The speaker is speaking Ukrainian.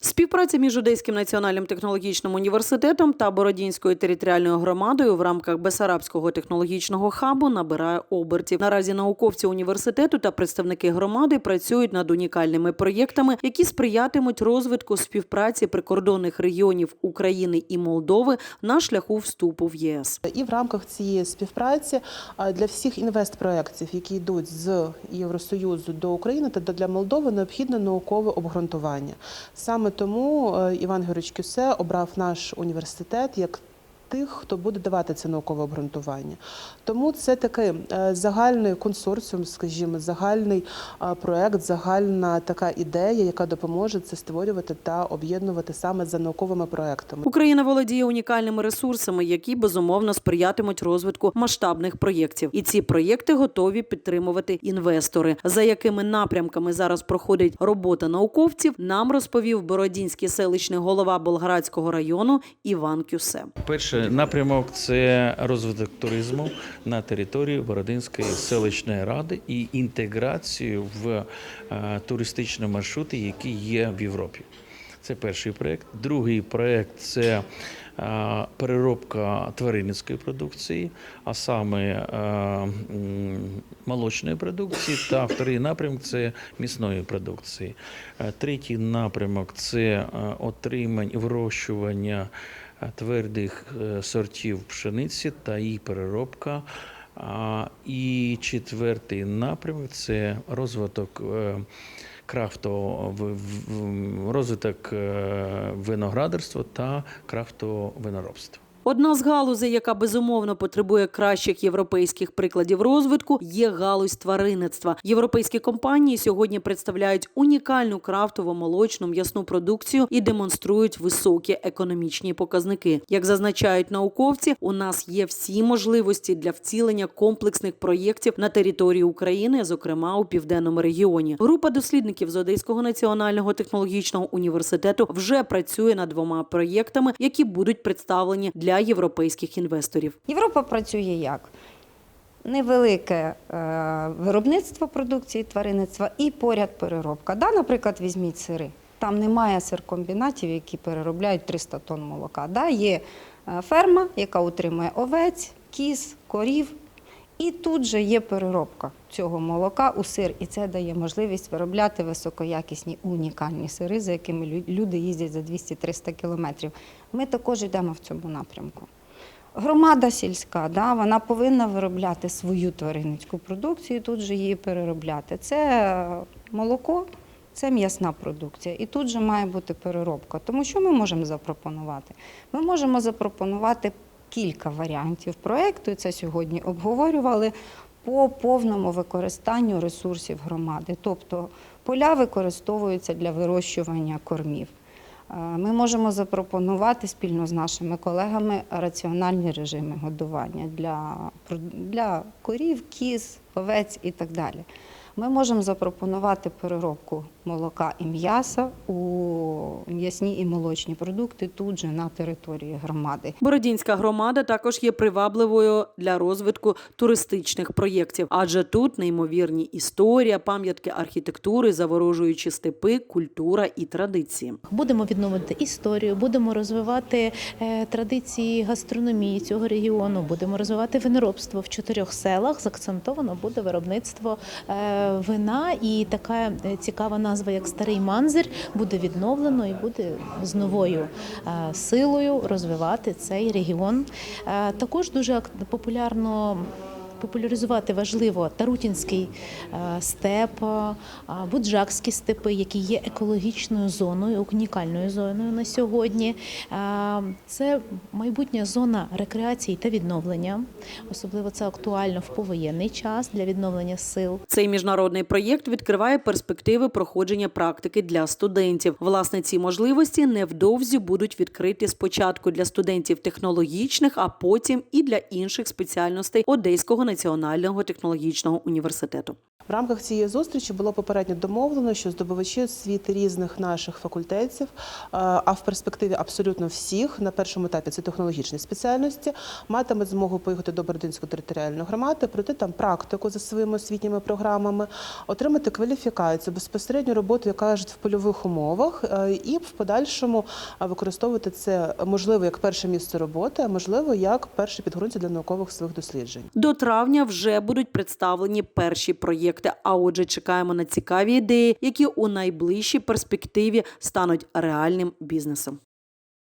Співпраця між Одеським національним технологічним університетом та Бородінською територіальною громадою в рамках Бесарабського технологічного хабу набирає обертів. Наразі науковці університету та представники громади працюють над унікальними проєктами, які сприятимуть розвитку співпраці прикордонних регіонів України і Молдови на шляху вступу в ЄС. І в рамках цієї співпраці для всіх інвестпроєктів, які йдуть з Євросоюзу до України та для Молдови, необхідне наукове обґрунтування. Саме тому е, Іван Георгійович Кюсе обрав наш університет як тих, хто буде давати це наукове обґрунтування. Тому це такий е, загальний консорціум, скажімо, загальний е, проект, загальна така ідея, яка допоможе це створювати та об'єднувати саме за науковими проектами. Україна володіє унікальними ресурсами, які безумовно сприятимуть розвитку масштабних проєктів. І ці проєкти готові підтримувати інвестори. За якими напрямками зараз проходить робота науковців, нам розповів Бородінський селищний голова Болградського району Іван Кюсе. Перший напрямок це розвиток туризму на території Бородинської селищної ради і інтеграцію в е, туристичні маршрути, які є в Європі. Це перший проєкт. Другий проєкт це е, переробка тваринницької продукції, а саме е, молочної продукції. Та вторий напрямок це місної продукції. Третій напрямок це отримання вирощування твердих е, сортів пшениці та її переробка. І четвертий напрямок це розвиток крафто крафтового розвиток е, виноградарства та крафтового виноробства. Одна з галузей, яка безумовно потребує кращих європейських прикладів розвитку, є галузь тваринництва. Європейські компанії сьогодні представляють унікальну крафтову молочну м'ясну продукцію і демонструють високі економічні показники. Як зазначають науковці, у нас є всі можливості для вцілення комплексних проєктів на території України, зокрема у південному регіоні. Група дослідників з Одеського національного технологічного університету вже працює над двома проєктами, які будуть представлені для європейських інвесторів. Європа працює як? Невелике е, виробництво продукції тваринництва і поряд переробка. Да, наприклад, візьміть сири. Там немає сиркомбінатів, які переробляють 300 тонн молока. Да, є е, ферма, яка утримує овець, кіз, корів. І тут же є переробка цього молока у сир, і це дає можливість виробляти високоякісні унікальні сири, за якими люди їздять за 200-300 кілометрів. Ми також йдемо в цьому напрямку. Громада сільська, да, вона повинна виробляти свою тваринницьку продукцію, тут же її переробляти. Це молоко, це м'ясна продукція. І тут же має бути переробка. Тому що ми можемо запропонувати? Ми можемо запропонувати кілька варіантів проєкту, і це сьогодні обговорювали, по повному використанню ресурсів громади. Тобто поля використовуються для вирощування кормів. Е, Ми можемо запропонувати спільно з нашими колегами раціональні режими годування для, для корів, кіз, овець і так далі. Ми можемо запропонувати переробку молока і м'яса у м'ясні і молочні продукти тут же на території громади. Бородінська громада також є привабливою для розвитку туристичних проєктів, адже тут неймовірні історія, пам'ятки архітектури, заворожуючі степи, культура і традиції. Будемо відновити історію, будемо розвивати е, традиції гастрономії цього регіону, будемо розвивати виноробство в чотирьох селах. Закцентовано буде виробництво е, вина, і така е, цікава назва, як Старий Манзир, буде відновлено і буде з новою е, силою розвивати цей регіон. Е, Також дуже популярно. Популяризувати важливо Тарутінський е, степ, е, Буджакські степи, які є екологічною зоною, унікальною зоною на сьогодні. Е, Це майбутня зона рекреації та відновлення. Особливо це актуально в повоєнний час для відновлення сил. Цей міжнародний проєкт відкриває перспективи проходження практики для студентів. Власне, ці можливості невдовзі будуть відкриті спочатку для студентів технологічних, а потім і для інших спеціальностей Одеського національного технологічного університету. В рамках цієї зустрічі було попередньо домовлено, що здобувачі освіти різних наших факультетів, е, а в перспективі абсолютно всіх на першому етапі це технологічні спеціальності, матимуть змогу поїхати до Бородинської територіальної громади, пройти там практику за своїми освітніми програмами, отримати кваліфікацію, безпосередню роботу, яка кажуть, в польових умовах, е, і в подальшому е, використовувати це можливо як перше місце роботи, а можливо як перше підґрунтя для наукових своїх досліджень. До травня вже будуть представлені перші проєкти. А отже, чекаємо на цікаві ідеї, які у найближчій перспективі стануть реальним бізнесом.